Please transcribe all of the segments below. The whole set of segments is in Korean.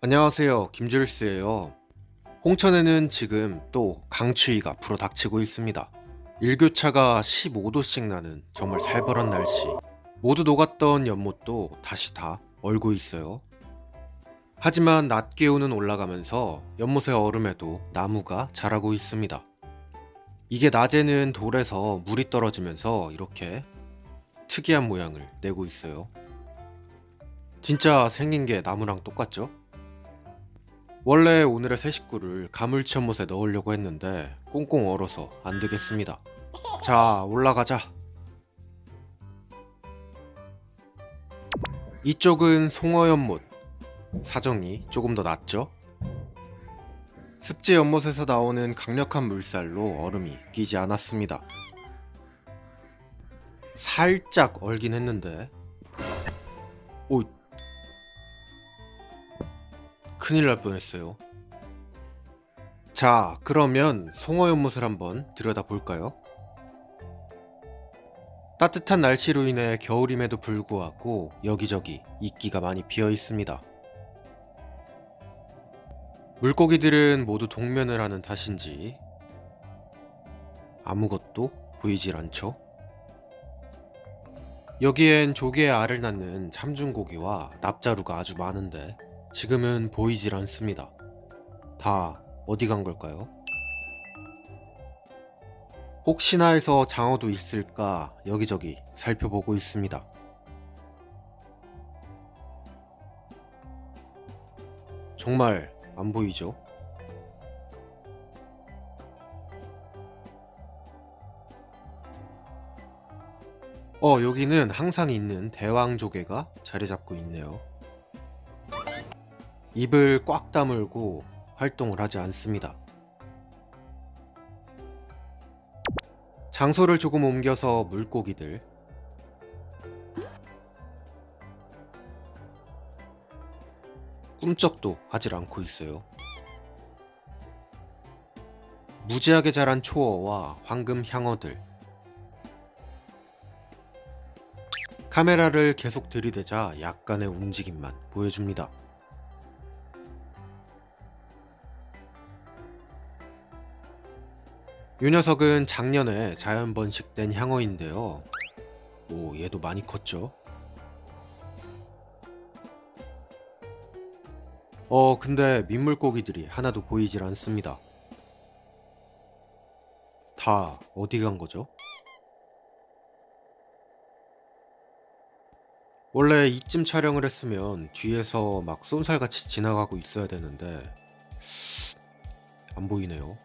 안녕하세요. 김줄스예요. 홍천에는 지금 또 강추위가 불어닥치고 있습니다. 일교차가 15도씩 나는 정말 살벌한 날씨. 모두 녹았던 연못도 다시 다 얼고 있어요. 하지만 낮 기온은 올라가면서 연못의 얼음에도 나무가 자라고 있습니다. 이게 낮에는 돌에서 물이 떨어지면서 이렇게 특이한 모양을 내고 있어요. 진짜 생긴 게 나무랑 똑같죠? 원래 오늘의 새 식구를 가물치 연못에 넣으려고 했는데 꽁꽁 얼어서 안 되겠습니다. 자, 올라가자. 이쪽은 송어 연못. 사정이 조금 더 낫죠? 습지 연못에서 나오는 강력한 물살로 얼음이 끼지 않았습니다. 살짝 얼긴 했는데 오 큰일 날 뻔했어요. 자, 그러면 송어 연못을 한번 들여다 볼까요? 따뜻한 날씨로 인해 겨울임에도 불구하고 여기저기 이끼가 많이 비어 있습니다. 물고기들은 모두 동면을 하는 탓인지 아무것도 보이질 않죠. 여기엔 조개의 알을 낳는 참중고기와 납자루가 아주 많은데 지금은 보이질 않습니다. 다 어디 간 걸까요? 혹시나 해서 장어도 있을까 여기저기 살펴보고 있습니다. 정말 안 보이죠? 어, 여기는 항상 있는 대왕조개가 자리 잡고 있네요. 입을 꽉 다물고 활동을 하지 않습니다. 장소를 조금 옮겨서 물고기들 꿈쩍도 하질 않고 있어요. 무지하게 자란 초어와 황금 향어들 카메라를 계속 들이대자 약간의 움직임만 보여줍니다. 이 녀석은 작년에 자연 번식된 향어인데요. 오, 얘도 많이 컸죠? 어, 근데 민물고기들이 하나도 보이질 않습니다. 다 어디 간 거죠? 원래 이쯤 촬영을 했으면 뒤에서 막 쏜살같이 지나가고 있어야 되는데 안 보이네요.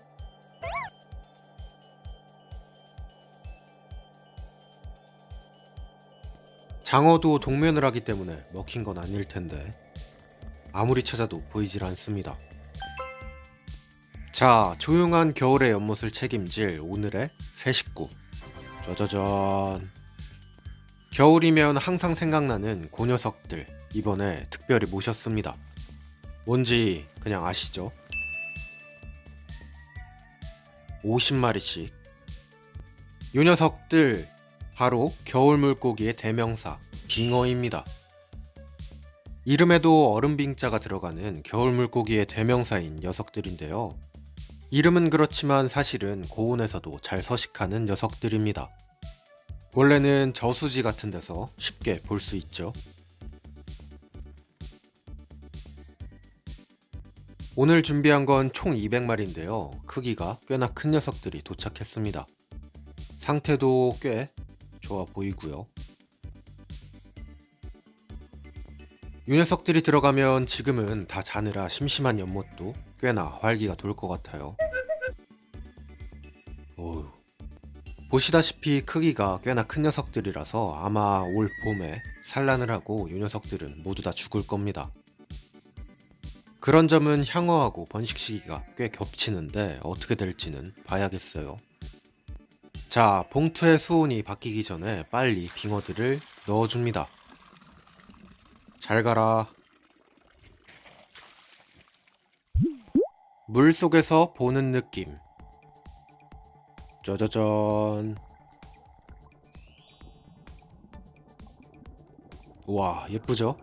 장어도 동면을 하기 때문에 먹힌 건 아닐 텐데 아무리 찾아도 보이질 않습니다. 자, 조용한 겨울의 연못을 책임질 오늘의 새 식구. 짜자잔. 겨울이면 항상 생각나는 고 녀석들 이번에 특별히 모셨습니다. 뭔지 그냥 아시죠? 50마리씩. 요 녀석들 바로 겨울 물고기의 대명사 빙어입니다. 이름에도 얼음빙자가 들어가는 겨울 물고기의 대명사인 녀석들인데요. 이름은 그렇지만 사실은 고온에서도 잘 서식하는 녀석들입니다. 원래는 저수지 같은 데서 쉽게 볼 수 있죠. 오늘 준비한 건 총 200마리인데요. 크기가 꽤나 큰 녀석들이 도착했습니다. 상태도 꽤 좋아 보이고요. 이 녀석들이 들어가면 지금은 다 자느라 심심한 연못도 꽤나 활기가 돌 것 같아요. 어휴. 보시다시피 크기가 꽤나 큰 녀석들이라서 아마 올 봄에 산란을 하고 이 녀석들은 모두 다 죽을 겁니다. 그런 점은 향어하고 번식 시기가 꽤 겹치는데 어떻게 될지는 봐야겠어요. 자, 봉투의 수온이 바뀌기 전에 빨리 빙어들을 넣어줍니다. 잘 가라. 물 속에서 보는 느낌. 짜자잔. 와, 예쁘죠?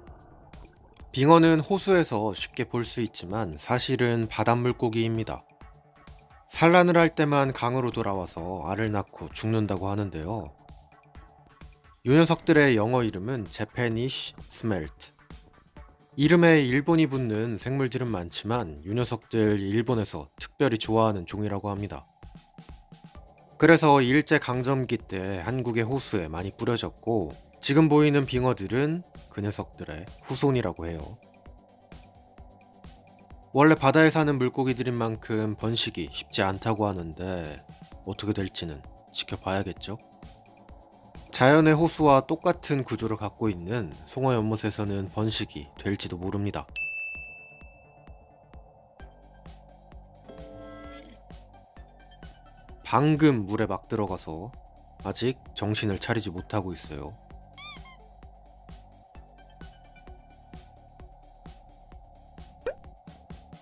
빙어는 호수에서 쉽게 볼 수 있지만 사실은 바닷물고기입니다. 산란을 할 때만 강으로 돌아와서 알을 낳고 죽는다고 하는데요. 이 녀석들의 영어 이름은 제페니쉬 스멜트. 이름에 일본이 붙는 생물들은 많지만 이 녀석들 일본에서 특별히 좋아하는 종이라고 합니다. 그래서 일제 강점기 때 한국의 호수에 많이 뿌려졌고 지금 보이는 빙어들은 그 녀석들의 후손이라고 해요. 원래 바다에 사는 물고기들인 만큼 번식이 쉽지 않다고 하는데 어떻게 될지는 지켜봐야겠죠. 자연의 호수와 똑같은 구조를 갖고 있는 송어 연못에서는 번식이 될지도 모릅니다. 방금 물에 막 들어가서 아직 정신을 차리지 못하고 있어요.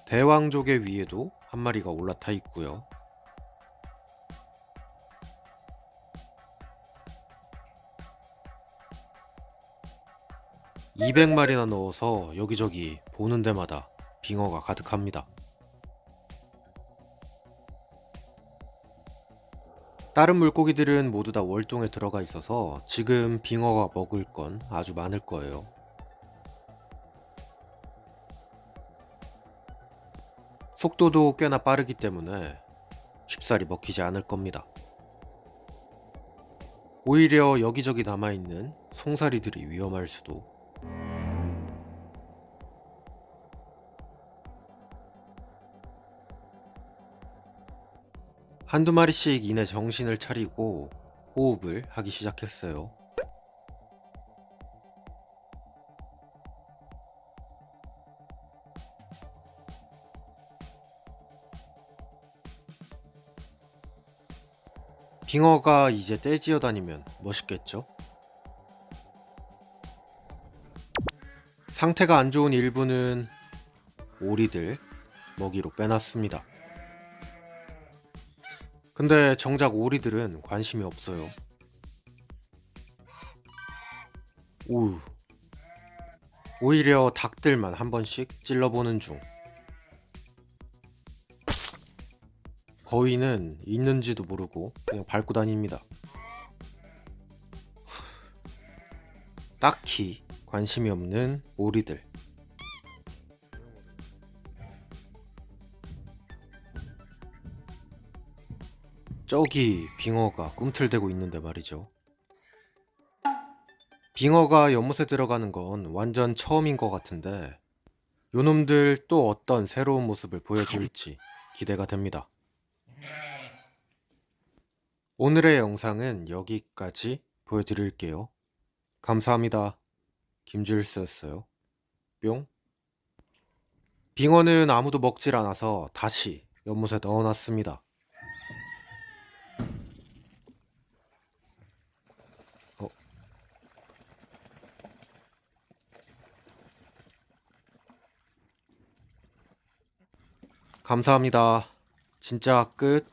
대왕조개 위에도 한 마리가 올라타 있고요. (200마리나) 넣어서 여기저기 보는 데마다 빙어가 가득합니다. 다른 물고기들은 모두 다 월동에 들어가 있어서 지금 빙어가 먹을 건 아주 많을 거예요. 속도도 꽤나 빠르기 때문에 쉽사리 먹히지 않을 겁니다. 오히려 여기저기 남아있는 송사리들이 위험할 수도. 한두 마리씩 이내 정신을 차리고 호흡을 하기 시작했어요. 빙어가 이제 떼지어 다니면 멋있겠죠? 상태가 안 좋은 일부는 오리들 먹이로 빼놨습니다. 근데 정작 오리들은 관심이 없어요. 오 오히려 닭들만 한 번씩 찔러보는 중. 거위는 있는지도 모르고 그냥 밟고 다닙니다. 딱히 관심이 없는 오리들. 저기 빙어가 꿈틀대고 있는데 말이죠. 빙어가 연못에 들어가는 건 완전 처음인 것 같은데 요놈들 또 어떤 새로운 모습을 보여줄지 기대가 됩니다. 오늘의 영상은 여기까지 보여드릴게요. 감사합니다. 김주일스였어요. 뿅. 빙어는 아무도 먹질 않아서 다시 연못에 넣어놨습니다. 어. 감사합니다. 진짜 끝.